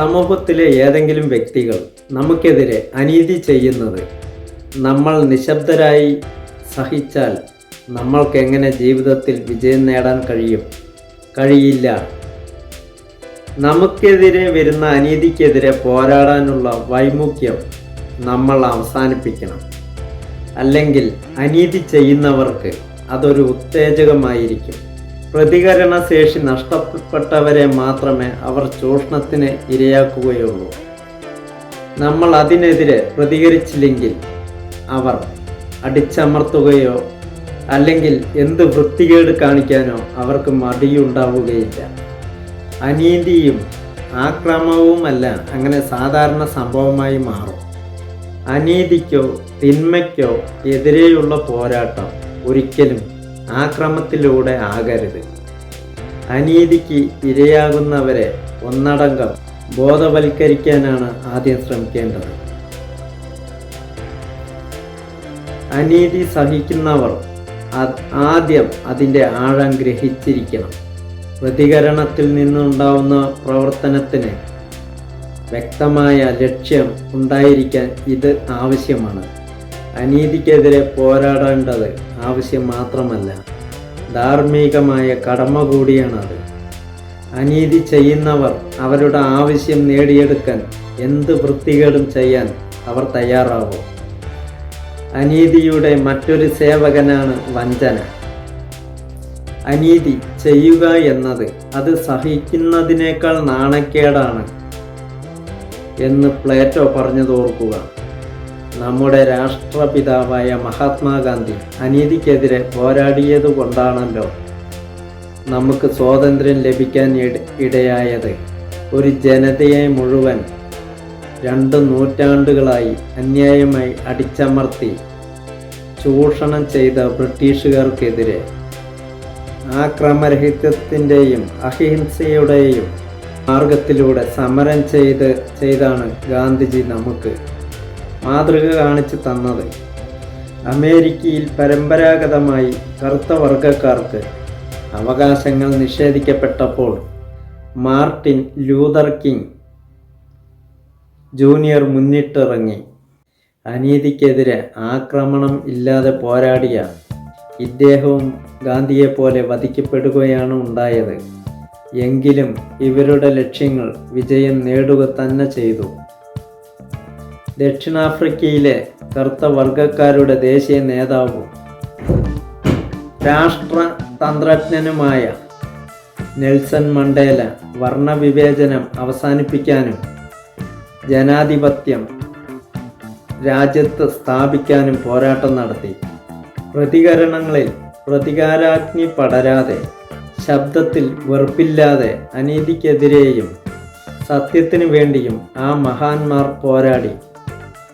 സമൂഹത്തിലെ ഏതെങ്കിലും വ്യക്തികൾ നമുക്കെതിരെ അനീതി ചെയ്യുന്നത് നമ്മൾ നിശബ്ദരായി സഹിച്ചാൽ നമ്മൾക്ക് എങ്ങനെ ജീവിതത്തിൽ വിജയം നേടാൻ കഴിയും? കഴിയില്ല. നമുക്കെതിരെ വരുന്ന അനീതിക്കെതിരെ പോരാടാനുള്ള വൈമുഖ്യം നമ്മൾ അവസാനിപ്പിക്കണം. അല്ലെങ്കിൽ അനീതി ചെയ്യുന്നവർക്ക് അതൊരു ഉത്തേജകമായിരിക്കും. പ്രതികരണ ശേഷി നഷ്ടപ്പെട്ടവരെ മാത്രമേ അവർ ചൂഷണത്തിന് ഇരയാക്കുകയുള്ളൂ. നമ്മൾ അതിനെതിരെ പ്രതികരിച്ചില്ലെങ്കിൽ അവർ അടിച്ചമർത്തുകയോ അല്ലെങ്കിൽ എന്ത് വൃത്തികേട് കാണിക്കാനോ അവർക്ക് മടിയുണ്ടാവുകയില്ല. അനീതിയും ആക്രമവുമല്ല അങ്ങനെ സാധാരണ സംഭവമായി മാറും. അനീതിക്കോ തിന്മയ്ക്കോ എതിരെയുള്ള പോരാട്ടം ഒരിക്കലും ആക്രമത്തിലൂടെ ആകരുത്. അനീതിക്ക് ഇരയാകുന്നവരെ ഒന്നടങ്കം ബോധവൽക്കരിക്കാനാണ് ആദ്യം ശ്രമിക്കേണ്ടത്. അനീതി സഹിക്കുന്നവർ ആദ്യം അതിന്റെ ആഴം ഗ്രഹിച്ചിരിക്കണം. പ്രതികരണത്തിൽ നിന്നുണ്ടാവുന്ന പ്രവർത്തനത്തിന് വ്യക്തമായ ലക്ഷ്യം ഉണ്ടായിരിക്കാൻ ഇത് ആവശ്യമാണ്. അനീതിക്കെതിരെ പോരാടേണ്ടത് ആവശ്യം മാത്രമല്ല. ധാർമ്മികമായ കടമ കൂടിയാണത്. അനീതി ചെയ്യുന്നവർ അവരുടെ ആവശ്യം നേടിയെടുക്കാൻ എന്ത് വൃത്തികേടും ചെയ്യാൻ അവർ തയ്യാറാവും അനീതിയുടെ മറ്റൊരു സേവകനാണ് വഞ്ചന. അനീതി ചെയ്യുക എന്നത് അത് സഹിക്കുന്നതിനേക്കാൾ നാണക്കേടാണ് എന്ന് പ്ലേറ്റോ പറഞ്ഞതോർക്കുക. നമ്മുടെ രാഷ്ട്രപിതാവായ മഹാത്മാഗാന്ധി അനീതിക്കെതിരെ പോരാടിയത് കൊണ്ടാണല്ലോ നമുക്ക് സ്വാതന്ത്ര്യം ലഭിക്കാൻ ഇടയായത്. ഒരു ജനതയെ മുഴുവൻ രണ്ട് നൂറ്റാണ്ടുകളായി അന്യായമായി അടിച്ചമർത്തി ചൂഷണം ചെയ്ത ബ്രിട്ടീഷുകാർക്കെതിരെ ആ ക്രമരഹിതത്തിന്റെയും അഹിംസയുടെയും മാർഗത്തിലൂടെ സമരം ചെയ്ത് ചെയ്താണ് ഗാന്ധിജി നമുക്ക് മാതൃക കാണിച്ചു തന്നത്. അമേരിക്കയിൽ പരമ്പരാഗതമായി കറുത്ത വർഗക്കാർക്ക് അവകാശങ്ങൾ നിഷേധിക്കപ്പെട്ടപ്പോൾ മാർട്ടിൻ ലൂതർ കിങ് ജൂനിയർ മുന്നിട്ടിറങ്ങി. അനീതിക്കെതിരെ ആക്രമണം ഇല്ലാതെ പോരാടിയ ഇദ്ദേഹവും ഗാന്ധിയെപ്പോലെ വധിക്കപ്പെടുകയാണ് ഉണ്ടായത്. എങ്കിലും ഇവരുടെ ലക്ഷ്യങ്ങൾ വിജയം നേടുക തന്നെ ചെയ്തു. ദക്ഷിണാഫ്രിക്കയിലെ കറുത്ത വർഗക്കാരുടെ ദേശീയ നേതാവും രാഷ്ട്രതന്ത്രജ്ഞനുമായ നെൽസൺ മണ്ടേല വർണവിവേചനം അവസാനിപ്പിക്കാനും ജനാധിപത്യം രാജ്യത്ത് സ്ഥാപിക്കാനും പോരാട്ടം നടത്തി. പ്രതികരണങ്ങളിൽ പ്രതികാരാഗ്നി പടരാതെ ശബ്ദത്തിൽ വെറുപ്പില്ലാതെ അനീതിക്കെതിരെയും സത്യത്തിനു വേണ്ടിയും ആ മഹാന്മാർ പോരാടി.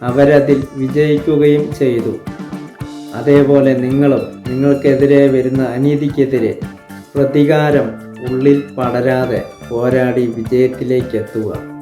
അവരതിൽ വിജയിക്കുകയും ചെയ്തു. അതേപോലെ നിങ്ങളും നിങ്ങൾക്കെതിരെ വരുന്ന അനീതിക്കെതിരെ പ്രതികാരം ഉള്ളിൽ പടരാതെ പോരാടി വിജയത്തിലേക്ക് എത്തുക